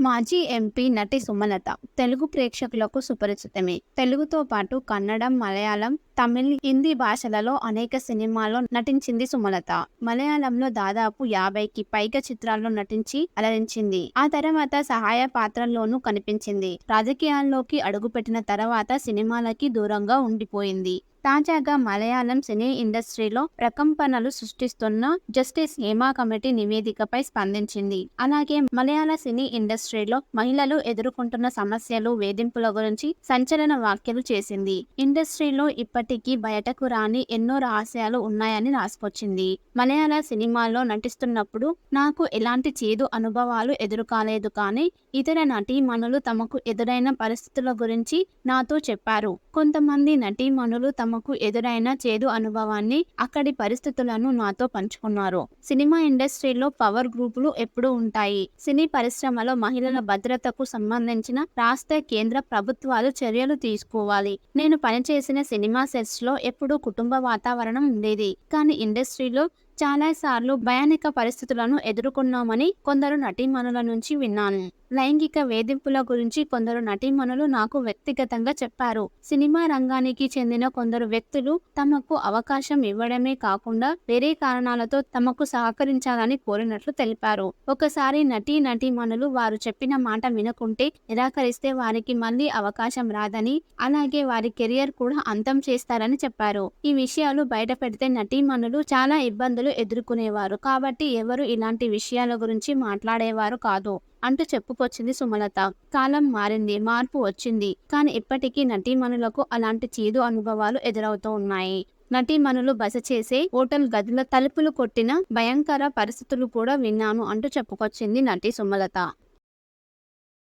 మాజీ ఎంపీ నటి సుమలత తెలుగు ప్రేక్షకులకు సుపరిచితమే. తెలుగుతో పాటు కన్నడం మలయాళం తమిళ్ హిందీ భాషలలో అనేక సినిమాల్లో నటించింది సుమలత. మలయాళంలో దాదాపు యాభైకి పైగా చిత్రాల్లో నటించి అలరించింది. ఆ తర్వాత సహాయ పాత్రల్లోనూ కనిపించింది. రాజకీయాల్లోకి అడుగుపెట్టిన తర్వాత సినిమాలకి దూరంగా ఉండిపోయింది. తాజాగా మలయాళం సినీ ఇండస్ట్రీలో ప్రకంపనలు సృష్టిస్తున్న జస్టిస్ హేమా కమిటీ నివేదికపై స్పందించింది. అలాగే మలయాళ సినీ ఇండస్ట్రీలో మహిళలు ఎదుర్కొంటున్న సమస్యలు వేధింపుల గురించి సంచలన వ్యాఖ్యలు చేసింది. ఇండస్ట్రీలో ఇప్పటికీ బయటకు రాని ఎన్నో రహస్యాలు ఉన్నాయని రాసుకొచ్చింది. మలయాళ సినిమాల్లో నటిస్తున్నప్పుడు నాకు ఎలాంటి చేదు అనుభవాలు ఎదురుకాలేదు కానీ ఇతర నటీమణులు తమకు ఎదురైన పరిస్థితుల గురించి నాతో చెప్పారు. కొంతమంది నటీమణులు తమకు ఎదురైన చేదు అనుభవాన్ని అక్కడి పరిస్థితులను నాతో పంచుకున్నారు. సినిమా ఇండస్ట్రీలో పవర్ గ్రూపులు ఎప్పుడూ ఉంటాయి. సినీ పరిశ్రమలో మహిళల భద్రతకు సంబంధించిన రాష్ట్ర కేంద్ర ప్రభుత్వాలు చర్యలు తీసుకోవాలి. నేను పనిచేసిన సినిమా సెట్స్లో ఎప్పుడూ కుటుంబ వాతావరణం ఉండేది. కానీ ఇండస్ట్రీలో చాలా సార్లు భయానక పరిస్థితులను ఎదుర్కొన్నామని కొందరు నటీమణుల నుంచి విన్నాను. లైంగిక వేధింపుల గురించి కొందరు నటీమణులు నాకు వ్యక్తిగతంగా చెప్పారు. సినిమా రంగానికి చెందిన కొందరు వ్యక్తులు తమకు అవకాశం ఇవ్వడమే కాకుండా వేరే కారణాలతో తమకు సహకరించాలని కోరినట్లు తెలిపారు. ఒకసారి నటీ నటీమణులు వారు చెప్పిన మాట వినకుంటే నిరాకరిస్తే వారికి మళ్ళీ అవకాశం రాదని అలాగే వారి కెరియర్ కూడా అంతం చేస్తారని చెప్పారు. ఈ విషయాలు బయట పెడితే నటీమణులు చాలా ఇబ్బందులు ఎదుర్కొనేవారు. కాబట్టి ఎవరు ఇలాంటి విషయాల గురించి మాట్లాడేవారు కాదు అంటూ చెప్పుకొచ్చింది సుమలత. కాలం మారింది మార్పు వచ్చింది. కానీ ఇప్పటికీ నటీమణులకు అలాంటి చేదు అనుభవాలు ఎదురవుతూ ఉన్నాయి. నటీమణులు బస చేసే హోటల్ గదుల తలుపులు కొట్టిన భయంకర పరిస్థితులు కూడా విన్నాను అంటూ చెప్పుకొచ్చింది నటి సుమలత.